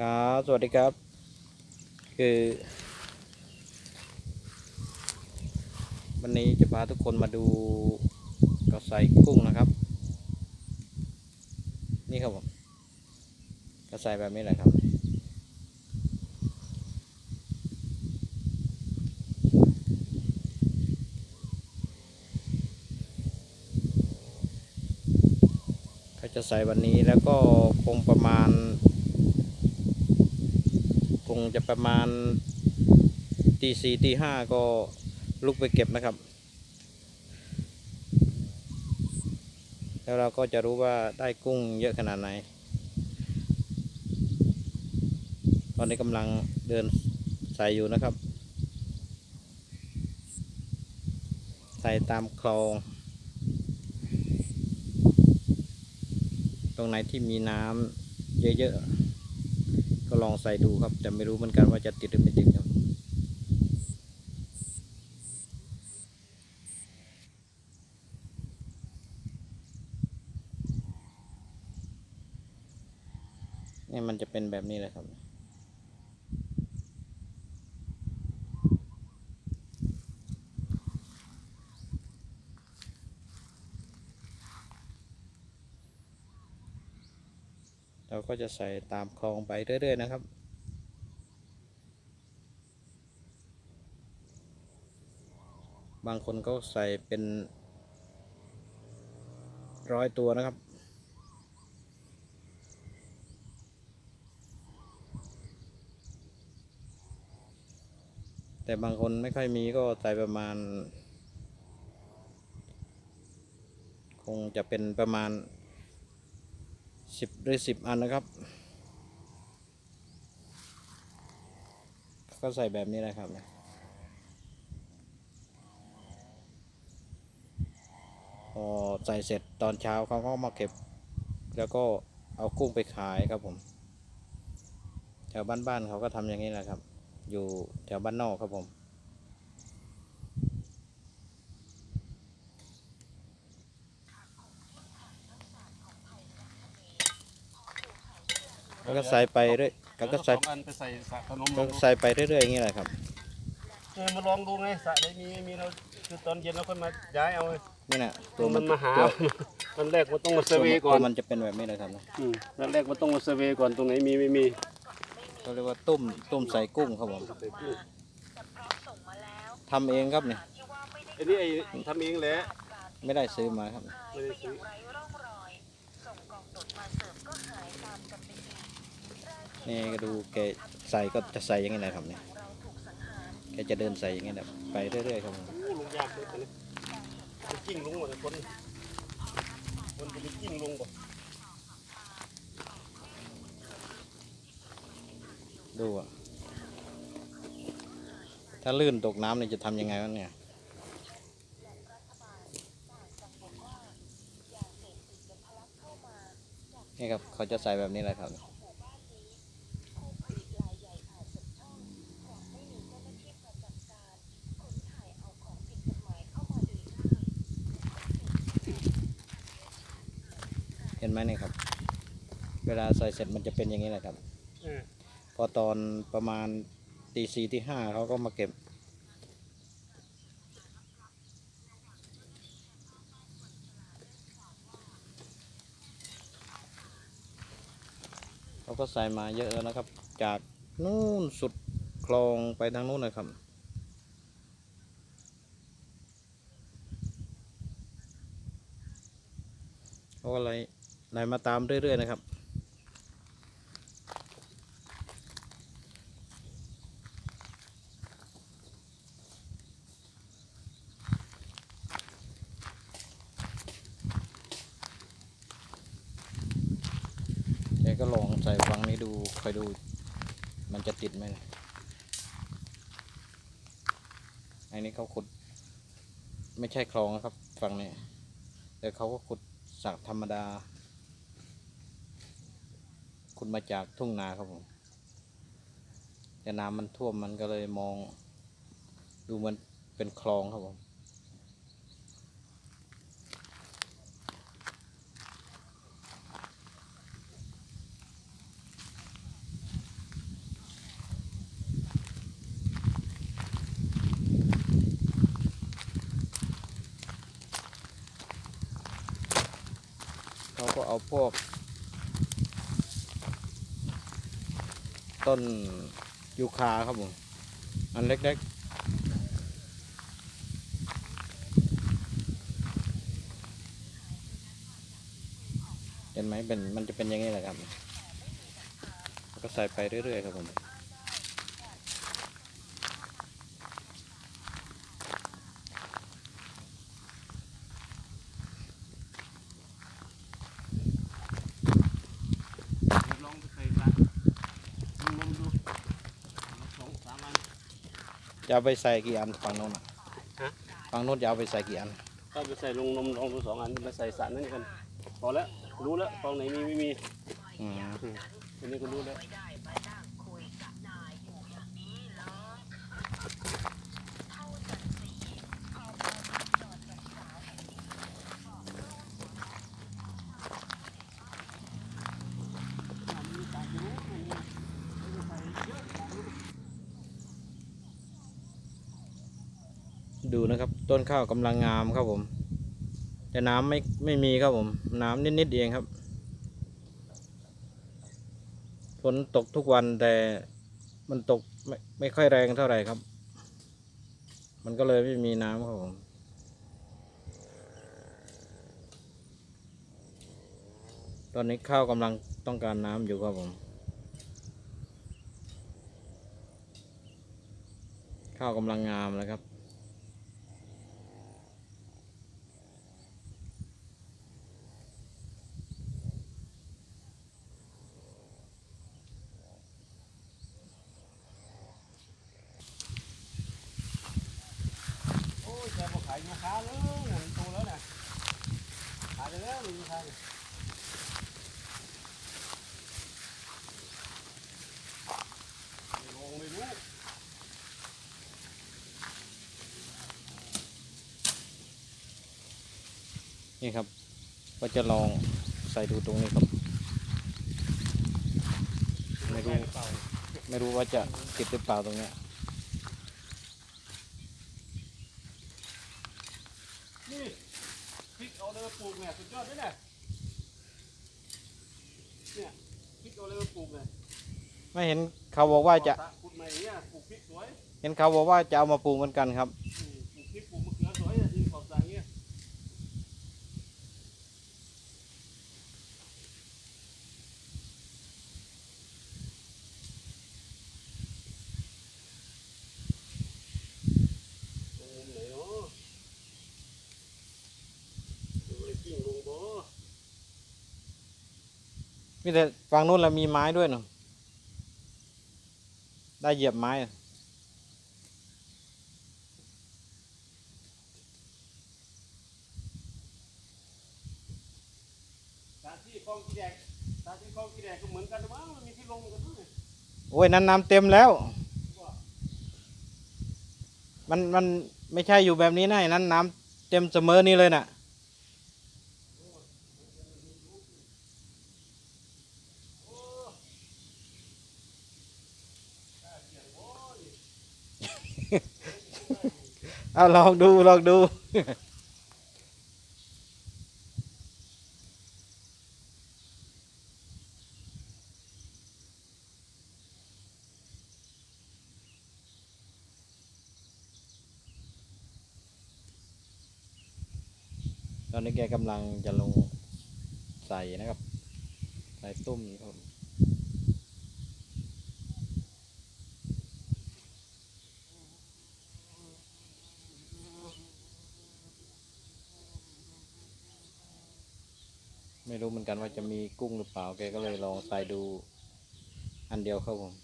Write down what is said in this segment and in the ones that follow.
ครับสวัสดีครับ คือ วันนี้จะพาทุกคนมาดูกระใสกุ้งนะครับ นี่ครับผมกระใสแบบนี้แหละครับเขาจะใส่วันนี้แล้วก็คงประมาณ งจะประมาณตีสี่ตีห้าก็ลุกไปเก็บนะครับ แล้วเราก็จะรู้ว่าได้กุ้งเยอะขนาดไหน ตอนนี้กำลังเดินใส่อยู่นะครับ ใส่ตามคลอง ตรงไหนที่มีน้ำเยอะๆ ก็ลองใส่ดูครับ แต่ไม่รู้เหมือนกันว่าจะติดหรือไม่ติดครับนี่มันจะเป็นแบบนี้เลยครับ เรา ก็จะใส่ตามคลองไปเรื่อย ๆ นะครับ บางคนก็ใส่เป็นร้อยตัวนะครับ แต่บางคนไม่ค่อยมีก็ใส่ประมาณ คงจะเป็นประมาณ สิบหรือสิบอันนะครับก็ใส่แบบนี้นะครับเนี่ยพอใส่เสร็จตอนเช้าเขาก็มาเก็บ แล้วก็เอากุ้งไปขายครับผมแถวบ้านๆเขาก็ทำอย่างนี้แหละครับ อยู่แถวบ้านนอกครับผม แล้วก็ใส่ไปเรื่อยแล้วก็ใส่สองอันไปใส่สระขนมก็ใส่ไปเรื่อยๆอย่างนี้แหละครับ เออมาลองดูไงสระได้มีไม่มีเราคือตอนเย็นเราค่อยมาย้ายเอาไงนี่นะตัวมันมาหา ตัวตอนแรกมันต้องมาเซตัวอร์เวมันย์ก่อนตัวมันจะเป็นแบบนี้นะครับอืมตอนแรกมันต้องมาเซอร์เวย์ก่อนตรงไหนมีไม่มี เขาเรียกว่าต้มต้มใส่กุ้งครับผมทำเองครับเนี่ยไอ้นี่ไอ้ทำเองแหละไม่ได้ซื้อมาครับไม่ได้ซื้อ นี่ก็ดูแกใส่ก็จะใส่อยังไงนะครับเนี่ยแกจะเดินใส่อย่างเงี้แบบไปเรื่อยๆครับผมโอ้ลงยากเลยจะกิ้งลงหมดเลยคนคนจะไปกิ้งลุงก่อนดูอะถ้าลื่นตกน้ำเนี่ยจะทำยังไงวะเนี่ยนี่ครับเขาจะใส่แบบนี้แหละครับ ห็นไหมนี่ครับ เวลาใส่เสร็จมันจะเป็นอย่างนี้แหละครับเออพอตอนประมาณตีสี่ที่ห้าเขาก็มาเก็บ เขาก็ใส่มาเยอะแล้วนะครับ จากนู่นสุดคลองไปทางนู้นนะครับเขาก็ไห ลไหลมาตามเรื่อย ๆ นะครับแกก็ลองใส่ฟังนี้ดูคอยดูมันจะติดไหมอันนี้เขาขุด ไม่ใช่คลองนะครับ ฝั่งนี้ แต่เขาก็ขุดสระธรรมดา คุณมาจากทุ่งนาครับผมแต่น้ำมันท่วมมันก็เลยมองดูมันเป็นคลองครับผมเขาก็เอาพวก ต้นยูคาครับผมอันเล็กๆเห็นไหมเป็นมันจะเป็นอย่างนี้แหละครับ ก็ใส่ไปเรื่อยๆครับผม ลองไปใส่กันลองดูสองสามอัน จะ เอาไปใส่กี่อันฝั่งโน้นอะฮะ ฝั่งโน้นจะเอาไปใส่กี่อัน ถ้าไปใส่ลงนมลองดูสองอันมาใส่สารนั่นกันพอแล้วรู้แล้วกองไหนมีไม่มีอืมอันนี้ก็รู้แล้ว ดูนะครับ ต้นข้าวกำลังงามครับผม แต่น้ำไม่ไม่มีครับผม น้ำนิดๆเองครับฝนตกทุกวันแต่มันตกไม่ไม่ค่อยแรงเท่าไหร่ครับ มันก็เลยไม่มีน้ำครับผม ตอนนี้ข้าวกำลังต้องการน้ำอยู่ครับผม ข้าวกำลังงามแล้วครับ โอ้ยแกบอกขายยูคาเลยเนี่ยมันโตแล้วนะขายไปแล้วยูคาเนี่ยลงไม่รู้นี่ครับ ก็จะลองใส่ดูตรงนี้ครับ ไม่รู้ ไม่รู้ว่าจะติดหรือเปล่าตรงเนี้ย นี่พริกเอาเลยมา ปลูกเนี่ยสุดยอดด้วยเนี่ยเนี่ยพริกเอาเลยมาปลูกเนี่ยไม่เห็นเขาบอกว่าจะขุดใหม่เนี่ยปลูกพริกสวย เห็นเขาบอกว่าจะเอามาปลูกเหมือนกันครับ อืมปลูกพริกปลูกมะเขือสวยอะดินขอบสระเงี้ยตรงมุมไหนเนาะเดี๋ยวไอ้กิ้งลงบ่ มีแต่ฝั่งนู้นแล้วมีไม้ด้วยเนาะได้เหยียบไม้อะสถานที่คลองกีแดกสถานที่คลองกีแดกก็เหมือนกันหรือมั้งมันมีที่ลงกันด้วยโอ้ยนั้นน้ำเต็มแล้ว มันมันไม่ใช่อยู่แบบนี้นะไอ้นั้นน้ำเต็มเสมอนี่เลยน่ะ เอาลองดูลองดูตอนนี้แกกำลังจะลงใส่นะครับ ใส่ตุ้ม ไม่รู้เหมือนกันว่าจะมีกุ้งหรือเปล่าแกก็เลยลองใส่ดูอันเดียวครับผม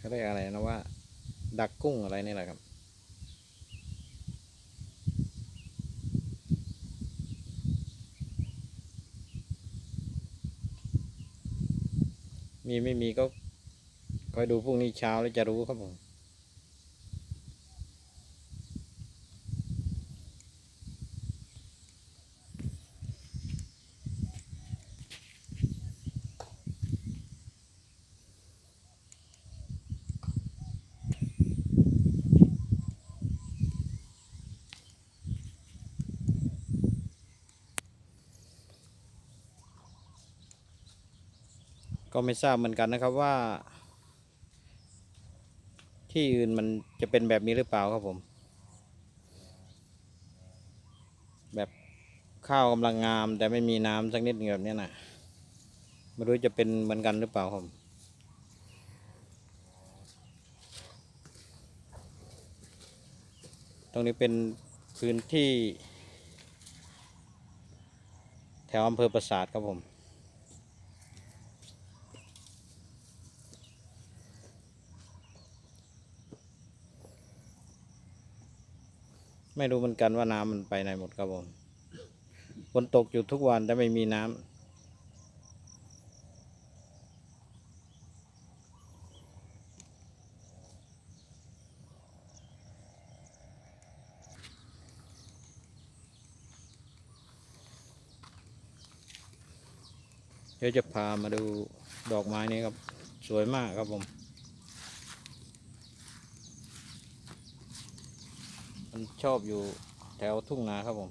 เขาเรียกอะไรนะว่า ดักกุ้งอะไรนี่แหละครับมมีไม่มีก็คอยดูพรุ่งนี้เช้าแล้วจะรู้ครับผม ก็ไม่ทราบเหมือนกันนะครับว่า ที่อื่นมันจะเป็นแบบนี้หรือเปล่าครับผม แบบข้าวกำลังงาม แต่ไม่มีน้ำสักนิดหนึ่งแบบนี้นะไม่รู้จะเป็นเหมือนกันหรือเปล่าครับตรงนี้เป็นพื้นที่ แถวอำเภอปราสาทครับผม ไม่รู้เหมือนกันว่าน้ำมันไปไหนหมดครับผมฝนตกอยู่ทุกวันแต่ไม่มีน้ำเดี๋ยวจะพามาดูดอกไม้นี้ครับ สวยมากครับผม มันชอบอยู่แถวทุ่งนาครับผม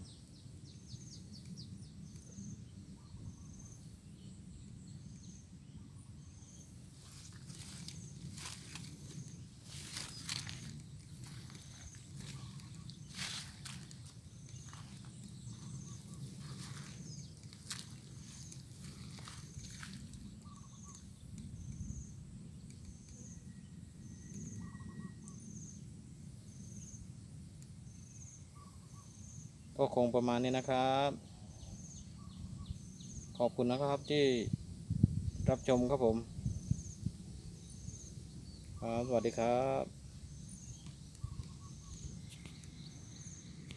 ก็คงประมาณนี้นะครับ ขอบคุณนะครับที่รับชมครับผม ครับ สวัสดีครับ